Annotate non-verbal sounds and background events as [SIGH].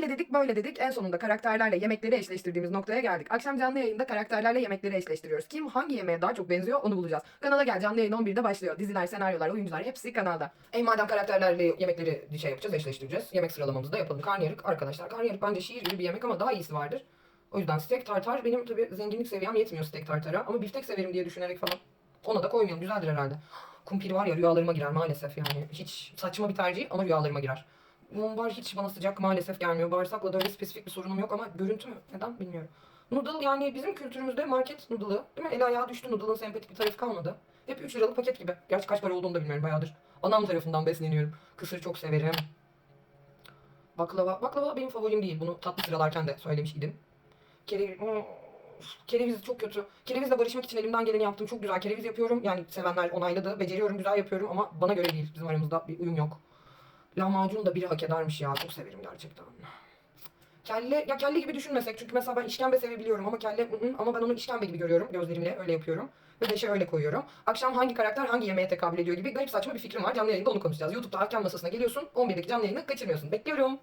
Öyle dedik böyle dedik en sonunda karakterlerle yemekleri eşleştirdiğimiz noktaya geldik. Akşam canlı yayında karakterlerle yemekleri eşleştiriyoruz. Kim hangi yemeğe daha çok benziyor onu bulacağız. Kanala gel canlı yayın 11'de başlıyor. Diziler, senaryolar, oyuncular hepsi kanalda. E madem karakterlerle yemekleri şey yapacağız eşleştireceğiz. Yemek sıralamamızı da yapalım. Karnıyarık arkadaşlar. Karnıyarık bence şiir gibi bir yemek ama daha iyisi vardır. O yüzden steak tartar benim tabi zenginlik seviyem yetmiyor steak tartara ama biftek severim diye düşünerek falan. Ona da koymayalım güzeldir herhalde. [GASPS] Kumpir var ya rüyalarıma girer maalesef yani. Hiç saçma bir tercih ama rüyalarıma girer. Mumbar hiç bana sıcak maalesef gelmiyor. Bağırsakla da öyle spesifik bir sorunum yok ama görüntü mü? Neden bilmiyorum. Noodle yani bizim kültürümüzde market noodle'ı değil mi? El ayağı düştü noodle'ın sempatik bir tarafı kalmadı. Hep 3 liralık paket gibi. Gerçi kaç para olduğunu da bilmiyorum bayağıdır. Anam tarafından besleniyorum. Kısır çok severim. Baklava. Baklava benim favorim değil. Bunu tatlı sıralarken de söylemiş idim. Kereviz, kereviz çok kötü. Kerevizle barışmak için elimden geleni yaptım. Çok güzel kereviz yapıyorum. Yani sevenler onayladı. Beceriyorum, güzel yapıyorum ama bana göre değil. Bizim aramızda bir uyum yok. Lahmacun da biri hak edermiş ya. Çok severim gerçekten. Kelle, ya kelle gibi düşünmesek. Çünkü mesela ben işkembe sevebiliyorum ama kelle ı -ı, ama ben onu işkembe gibi görüyorum. Gözlerimle öyle yapıyorum. Ve beşe öyle koyuyorum. Akşam hangi karakter hangi yemeğe tekabül ediyor gibi garip saçma bir fikrim var. Canlı yayında onu konuşacağız. YouTube'da Hakem Masası'na geliyorsun. 11'deki canlı yayını kaçırmıyorsun. Bekliyorum.